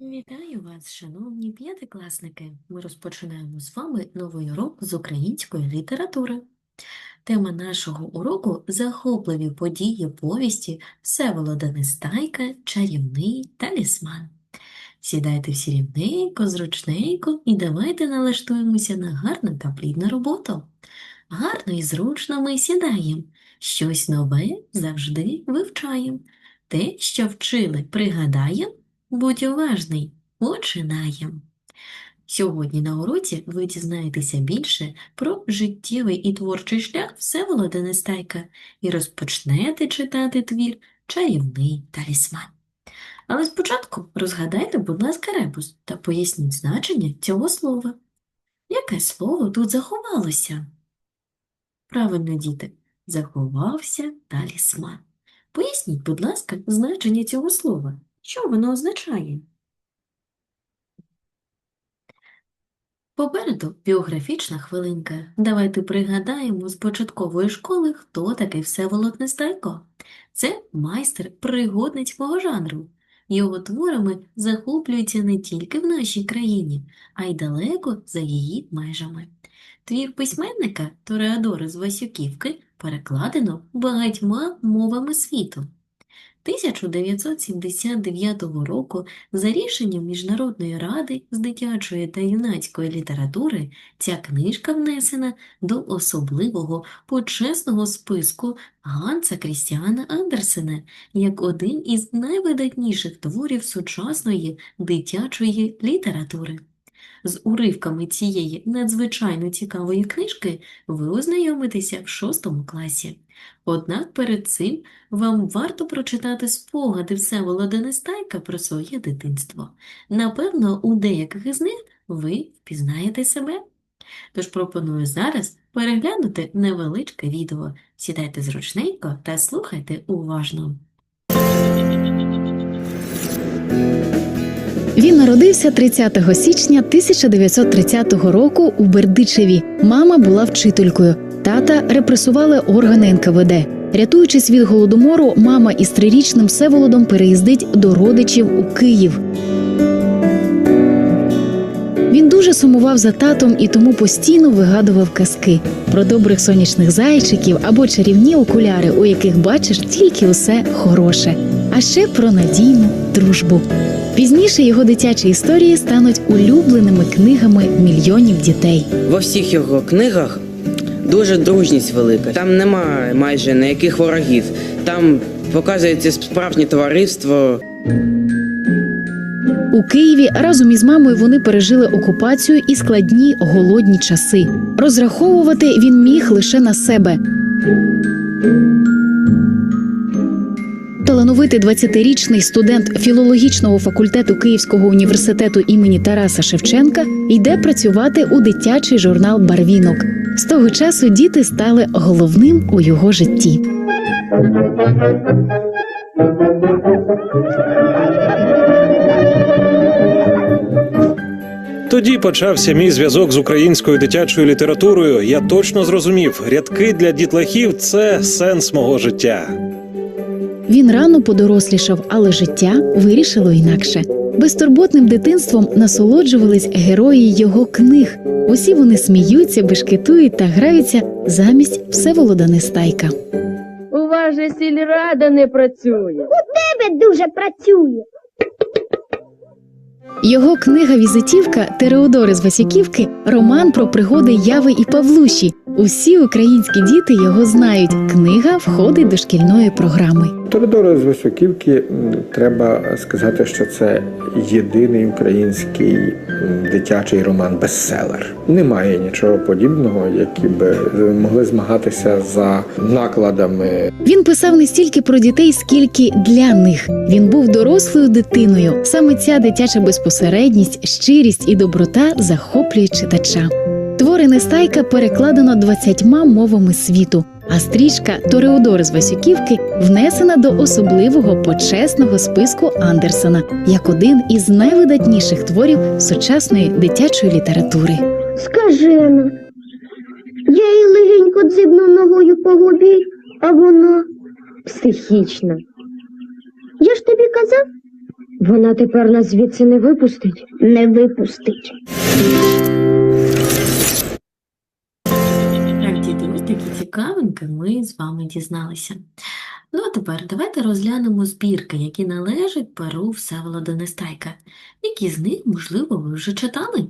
Вітаю вас, шановні п'ятикласники! Ми розпочинаємо з вами новий урок з української літератури. Тема нашого уроку – захопливі події повісті Всеволода Нестайка, чарівний талісман. Сідайте всі рівненько, зручненько і давайте налаштуємося на гарну та плідну роботу. Гарно і зручно ми сідаємо. Щось нове завжди вивчаємо. Те, що вчили, пригадаємо, Будь уважний, починаємо. Сьогодні на уроці ви дізнаєтеся більше про життєвий і творчий шлях Всеволода Нестайка і розпочнете читати твір «Чарівний талісман». Але спочатку розгадайте, будь ласка, ребус та поясніть значення цього слова. Яке слово тут заховалося? Правильно, діти, заховався талісман. Поясніть, будь ласка, значення цього слова. Що воно означає? Попереду біографічна хвилинка. Давайте пригадаємо з початкової школи, хто такий Всеволод Нестайко. Це майстер пригодницького жанру. Його творами захоплюються не тільки в нашій країні, а й далеко за її межами. Твір письменника Тореадора з Васюківки перекладено багатьма мовами світу. 1979 року за рішенням Міжнародної ради з дитячої та юнацької літератури ця книжка внесена до особливого почесного списку Ганса Крістіана Андерсена як один із найвидатніших творів сучасної дитячої літератури. З уривками цієї надзвичайно цікавої книжки ви ознайомитеся в шостому класі. Однак перед цим вам варто прочитати спогади Всеволода Нестайка про своє дитинство. Напевно, у деяких із них ви впізнаєте себе. Тож пропоную зараз переглянути невеличке відео. Сідайте зручненько та слухайте уважно. Він народився 30 січня 1930 року у Бердичеві. Мама була вчителькою. Тата репресували органи НКВД. Рятуючись від голодомору, мама із трирічним Всеволодом переїздить до родичів у Київ. Він дуже сумував за татом і тому постійно вигадував казки про добрих сонячних зайчиків або чарівні окуляри, у яких бачиш тільки усе хороше, а ще про надійну дружбу. Пізніше його дитячі історії стануть улюбленими книгами мільйонів дітей. Во всіх його книгах дуже дружність велика. Там немає майже ніяких ворогів. Там показується справжнє товариство. У Києві разом із мамою вони пережили окупацію і складні голодні часи. Розраховувати він міг лише на себе. Талановитий 20-річний студент філологічного факультету Київського університету імені Тараса Шевченка йде працювати у дитячий журнал Барвінок. З того часу діти стали головним у його житті. Тоді почався мій зв'язок з українською дитячою літературою. Я точно зрозумів, рядки для дітлахів це сенс мого життя. Він рано подорослішав, але життя вирішило інакше. Безтурботним дитинством насолоджувались герої його книг. Усі вони сміються, бешкетують та граються замість Всеволода Нестайка. У вас же сільрада не працює. У тебе дуже працює. Його книга Візитівка Тереодори з Васюківки роман про пригоди Яви і Павлуші. Усі українські діти його знають. Книга входить до шкільної програми. Теодора з Високівки треба сказати, що це єдиний український дитячий роман бестселер. Немає нічого подібного, які би могли змагатися за накладами. Він писав не стільки про дітей, скільки для них. Він був дорослою дитиною. Саме ця дитяча безпосередність, щирість і доброта захоплюють читача. Твори Нестайка перекладено 20 мовами світу, а стрічка Тореодор з Васюківки внесена до особливого почесного списку Андерсона як один із найвидатніших творів сучасної дитячої літератури. Скажена. Я їй легенько дзибнув ногою по губі, а вона Психічна. Я ж тобі казав, Вона тепер нас звідси не випустить. Не випустить. Цікавинки ми з вами дізналися. Ну, а тепер давайте розглянемо збірки, які належать перу Всеволода Нестайка. Які з них, можливо, ви вже читали?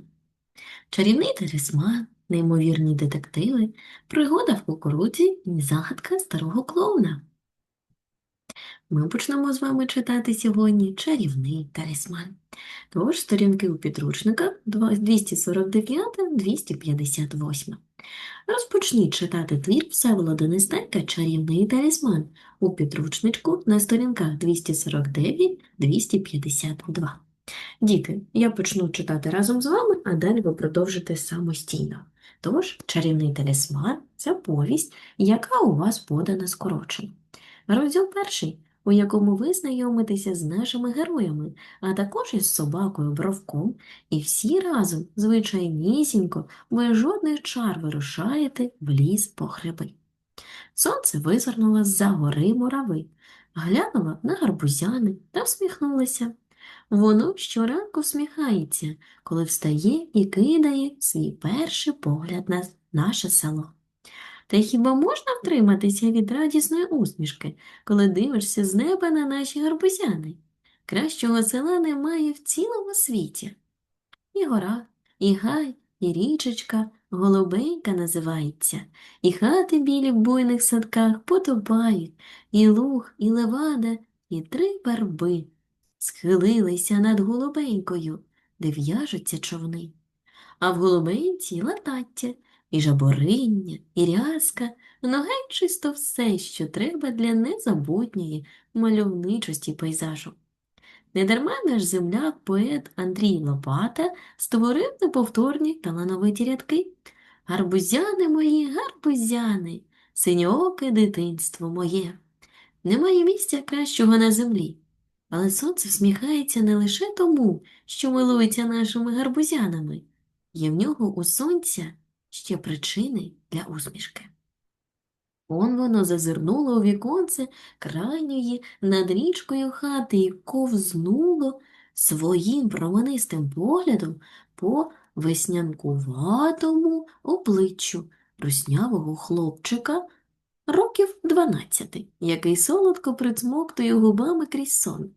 Чарівний талісман, неймовірні детективи, пригода в кукурудзі і загадка старого клоуна. Ми почнемо з вами читати сьогодні чарівний талісман. Тож сторінки у підручниках 249-258. Розпочніть читати твір Всеволода Нестайка «Чарівний талісман» у підручничку на сторінках 249-252. Діти, я почну читати разом з вами, а далі ви продовжите самостійно. Тож, «Чарівний талісман» – це повість, яка у вас подана скорочено. Розділ перший, у якому ви знайомитеся з нашими героями, а також із собакою Бровком, і всі разом, звичайнісінько, без жодних чар вирушаєте в ліс по гриби. Сонце визирнуло з-за гори мурави, глянуло на гарбузяни та всміхнулося. Воно щоранку всміхається, коли встає і кидає свій перший погляд на наше село. Та хіба можна втриматися від радісної усмішки, коли дивишся з неба на наші гарбузяни? Кращого села немає в цілому світі. І гора, і гай, і річечка голубенька називається, і хати білі в буйних садках потопають, і луг, і левада, і три верби схилилися над голубенькою, де в'яжуться човни. А в голубенці латаття, і жабориння, і рязка, ну чисто все, що треба для незабутньої мальовничості пейзажу. Недарма наш земляк, поет Андрій Лопата створив неповторні талановиті рядки. Гарбузяни мої, гарбузяни, синьооке дитинство моє. Немає місця кращого на землі. Але сонце всміхається не лише тому, що милується нашими гарбузянами. Є в нього у сонця ще причини для усмішки. Он воно зазирнуло у віконце крайньої над річкою хати і ковзнуло своїм променистим поглядом по веснянкуватому обличчю руснявого хлопчика років 12, який солодко прицмоктує губами крізь сон.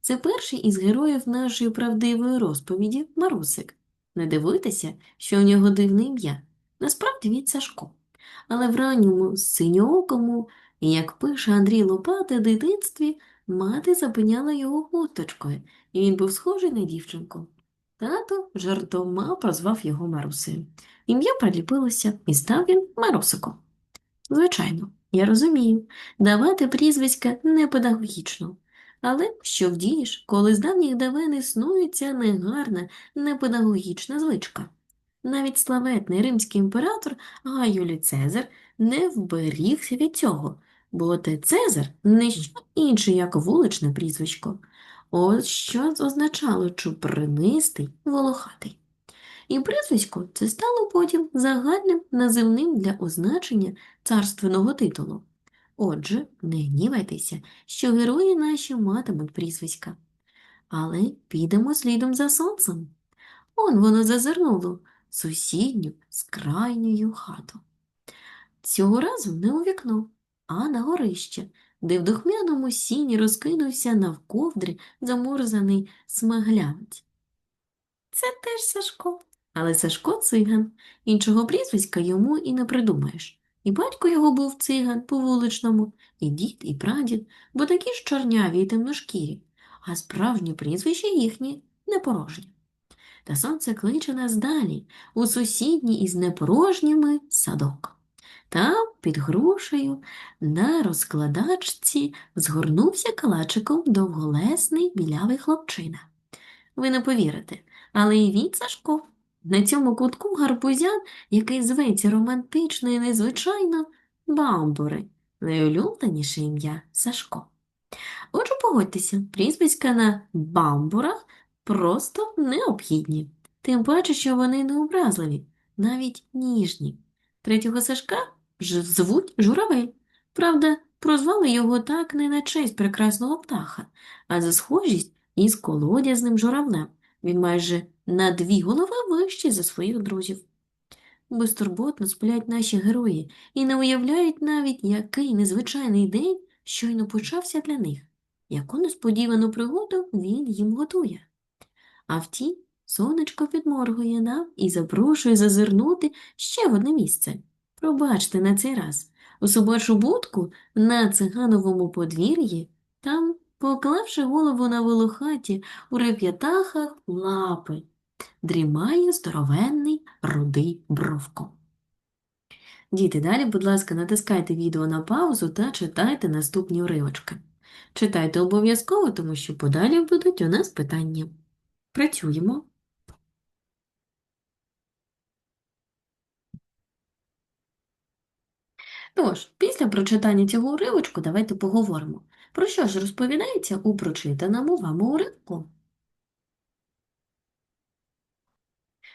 Це перший із героїв нашої правдивої розповіді Марусик. Не дивуйтеся, що у нього дивне ім'я. Насправді він Сашко. Але в ранньому синьокому, як пише Андрій Лопата, дитинстві мати запиняла його хусточкою, і він був схожий на дівчинку. Тато жартома прозвав його Марусею. Ім'я приліпилося, і став він Марусиком. Звичайно, я розумію, давати прізвиська не педагогічно. Але що вдієш, коли з давніх давен існує ця негарна, непедагогічна звичка? Навіть славетний римський імператор Гай Юлій Цезар не вберігся від цього, бо оте Цезар не що інше, як вуличне прізвисько. Ось що означало чупринистий, волохатий. І прізвисько це стало потім загальним називним для означення царственного титулу. Отже, не гнівайтеся, що герої наші матимуть прізвиська. Але підемо слідом за сонцем. Он воно зазирнуло сусідню з крайньою хату. Цього разу не у вікно, а на горище, де в духмяному сіні розкинувся навковдри замурзаний смаглянець. Це теж Сашко, але Сашко циган, іншого прізвиська йому і не придумаєш. І батько його був циган по вуличному, і дід, і прадід, бо такі ж чорняві й темношкірі, а справжні прізвища їхні непорожні. Та сонце кличе нас далі, у сусідній із непорожніми садок. Там, під грушею, на розкладачці згорнувся калачиком довголесний білявий хлопчина. Ви не повірите, але і він Сашко. На цьому кутку гарбузян, який зветься романтично і незвичайно, бамбури, найулюбленіше ім'я Сашко. Отже, погодьтеся, прізвиська на бамбурах просто необхідні, тим паче, що вони не образливі, навіть ніжні. Третього Сашка ж звуть Журавель. Правда, прозвали його так не на честь прекрасного птаха, а за схожість із колодязним журавлем. Він майже на дві голови вищий за своїх друзів. Безтурботно сплять наші герої і не уявляють навіть, який незвичайний день щойно почався для них, яку несподівану пригоду він їм готує. А втім, сонечко підморгує нам і запрошує зазирнути ще в одне місце. Пробачте на цей раз. У собачу будку на цигановому подвір'ї, там, поклавши голову на волохаті, у реп'ятахах лапи, дрімає здоровенний рудий бровко. Діти, далі, будь ласка, натискайте відео на паузу та читайте наступні уривочки. Читайте обов'язково, тому що подалі будуть у нас питання. Працюємо. Тож, після прочитання цього уривочку давайте поговоримо. Про що ж розповідається у прочитаному вами уривку?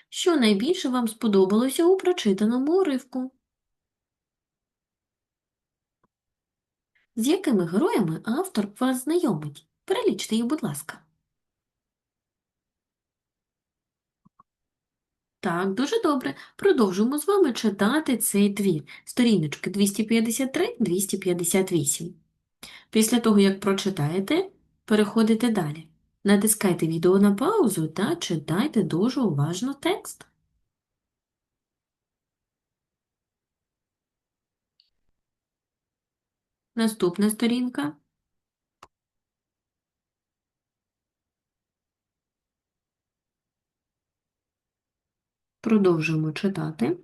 Що найбільше вам сподобалося у прочитаному уривку? З якими героями автор вас знайомить? Перелічте їх, будь ласка. Так, дуже добре. Продовжуємо з вами читати цей твір. Сторіночки 253-258. Після того, як прочитаєте, переходите далі. Натискайте відео на паузу та читайте дуже уважно текст. Наступна сторінка. Продовжуємо читати.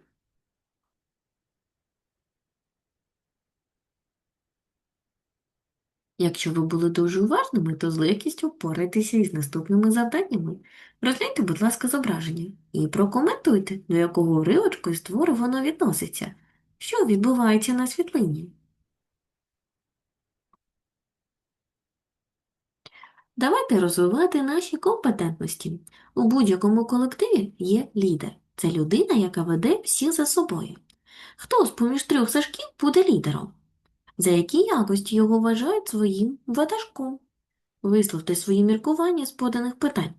Якщо ви були дуже уважними, то з легкістю впорайтеся із наступними завданнями. Розгляньте, будь ласка, зображення і прокоментуйте, до якого уривочку із твору воно відноситься. Що відбувається на світлині? Давайте розвивати наші компетентності. У будь-якому колективі є лідер. Це людина, яка веде всіх за собою. Хто з поміж трьох сашків буде лідером? За які якості його вважають своїм ватажком? Висловте свої міркування з поданих питань.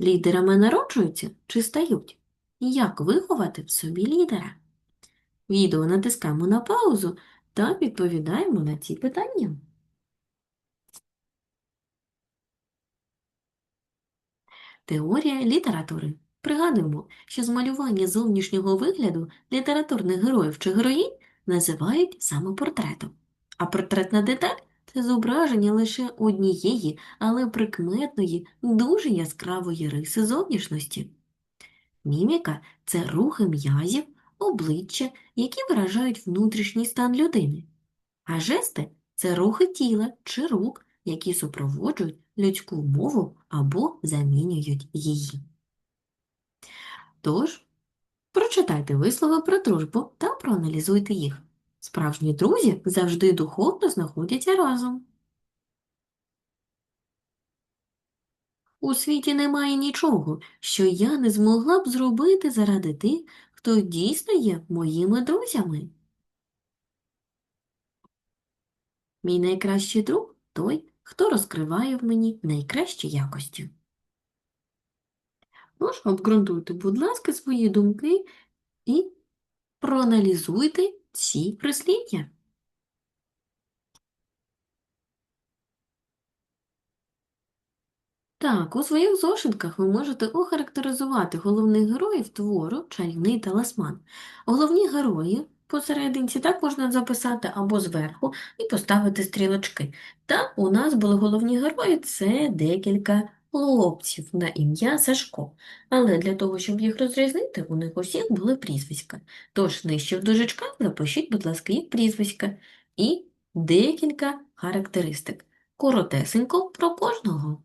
Лідерами народжуються чи стають? Як виховати в собі лідера? Відео натискаємо на паузу та відповідаємо на ці питання. Теорія літератури. Пригадуємо, що змалювання зовнішнього вигляду літературних героїв чи героїнь називають самопортретом. А портретна деталь це зображення лише однієї, але прикметної, дуже яскравої риси зовнішності. Міміка це рухи м'язів, обличчя, які виражають внутрішній стан людини. А жести це рухи тіла чи рук, які супроводжують людську мову або замінюють її. Тож, прочитайте вислови про дружбу та проаналізуйте їх. Справжні друзі завжди духовно знаходяться разом. У світі немає нічого, що я не змогла б зробити заради тих, хто дійсно є моїми друзями. Мій найкращий друг той, хто розкриває в мені найкращі якості. Тож, обґрунтуйте, будь ласка, свої думки і проаналізуйте ці прислів'я. Так, у своїх зошитках ви можете охарактеризувати головних героїв твору «Чарівний талисман». Головні герої посерединці так можна записати або зверху і поставити стрілочки. Та у нас були головні герої – це декілька хлопців на ім'я Сашко. Але для того, щоб їх розрізнити, у них усіх були прізвиська. Тож нижче в дужечках запишіть, будь ласка, їх прізвиська і декілька характеристик. Коротесенько про кожного.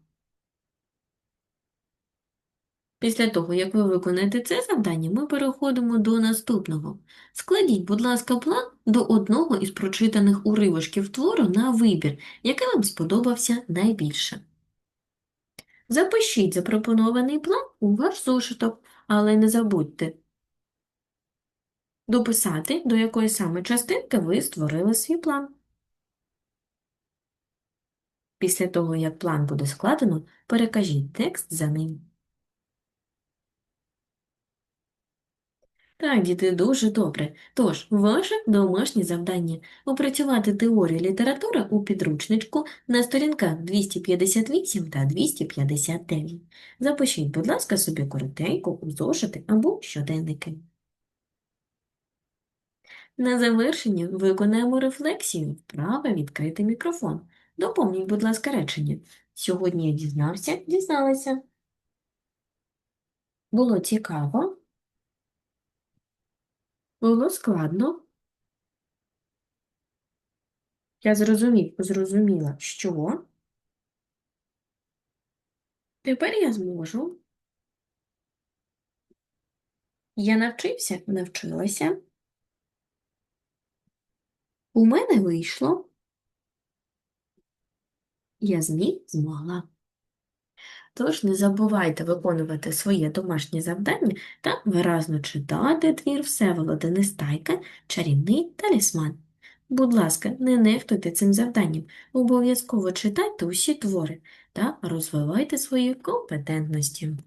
Після того, як ви виконаєте це завдання, ми переходимо до наступного. Складіть, будь ласка, план до одного із прочитаних уривочків твору на вибір, який вам сподобався найбільше. Запишіть запропонований план у ваш зошиток, але не забудьте дописати, до якої саме частинки ви створили свій план. Після того, як план буде складено, перекажіть текст за ним. Так, діти, дуже добре. Тож, ваше домашнє завдання – опрацювати теорію літератури у підручничку на сторінках 258 та 259. Запишіть, будь ласка, собі коротенько у зошити або щоденники. На завершення виконаємо рефлексію вправо відкрити мікрофон. Доповніть, будь ласка, речення. Сьогодні я дізнався, дізналася. Було цікаво. Було складно. Я зрозумів, зрозуміла, що. Тепер я зможу. Я навчився, навчилася. У мене вийшло. Я зміг, змогла. Тож не забувайте виконувати своє домашнє завдання та виразно читати твір Всеволода Нестайка «Чарівний талісман». Будь ласка, не нехтуйте цим завданням, обов'язково читайте усі твори та розвивайте свої компетентності.